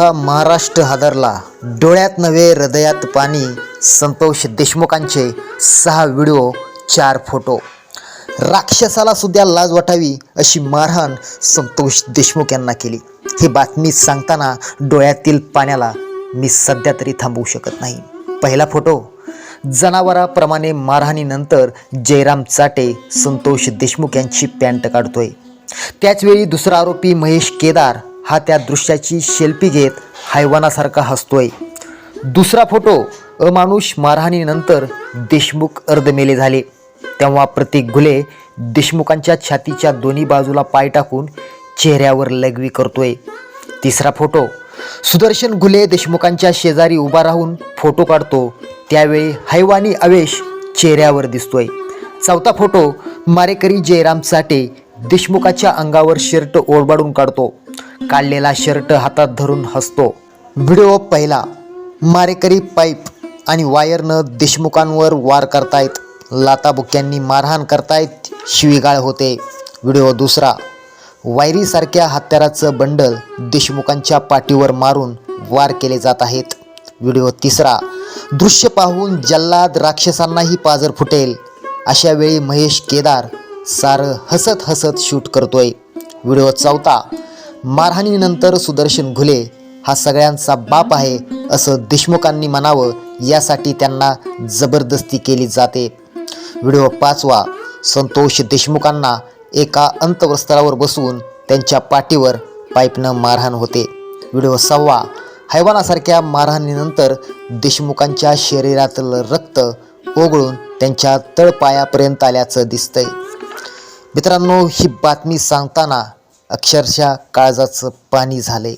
अख्खा महाराष्ट्र हादरला. डोळ्यात नव्हे हृदयात पाणी. संतोष देशमुखांचे सहा व्हिडिओ चार फोटो. राक्षसाला सुद्धा लाज वाटावी अशी मारहाण संतोष देशमुख यांना केली. ही बातमी सांगताना डोळ्यातील पाण्याला मी सध्या तरी थांबवू शकत नाही. पहिला फोटो जनावराप्रमाणे मारहाणीनंतर जयराम चाटे संतोष देशमुख यांची पॅन्ट काढतोय. त्याचवेळी दुसरा आरोपी महेश केदार हा त्या दृश्याची शेल्फी घेत हैवानासारखा हसतोय. दुसरा फोटो अमानुष मारहाणीनंतर देशमुख अर्धमेले झाले. तेव्हा प्रतीक घुले देशमुखांच्या छातीच्या दोन्ही बाजूला पाय टाकून चेहऱ्यावर लघवी करतोय. तिसरा फोटो सुदर्शन घुले देशमुखांच्या शेजारी उभा राहून फोटो काढतो. त्यावेळी हैवानी आवेश चेहऱ्यावर दिसतोय. चौथा फोटो मारेकरी जयराम साठे देशमुखाच्या अंगावर शर्ट ओरबाडून काढतो. काढलेला शर्ट हातात धरून हसतो. व्हिडिओ पहिला मारेकरी पाईप आणि वायरनं देशमुखांवर वार करतायत. लाताबुक्यांनी मारहाण करतायत शिवीगाळ होते. व्हिडिओ दुसरा वायरीसारख्या हत्याराचं बंडल देशमुखांच्या पाठीवर मारून वार केले जात आहेत. व्हिडिओ तिसरा दृश्य पाहून जल्लाद राक्षसांनाही पाजर फुटेल. अशा वेळी महेश केदार सारं हसत हसत शूट करतोय. व्हिडिओ चौथा मारहाणीनंतर सुदर्शन घुले हा सगळ्यांचा बाप आहे असं देशमुखांनी म्हणावं यासाठी त्यांना जबरदस्ती केली जाते. व्हिडिओ पाचवा संतोष देशमुखांना एका अंतवस्त्रावर बसवून त्यांच्या पाठीवर पाईपनं मारहाण होते. व्हिडिओ सहावा हैवानासारख्या मारहाणीनंतर देशमुखांच्या शरीरातलं रक्त ओघळून त्यांच्या तळपायापर्यंत आल्याचं दिसतंय. मित्रांनो ही बातमी सांगताना अक्षरशः काळजाचं पाणी झाले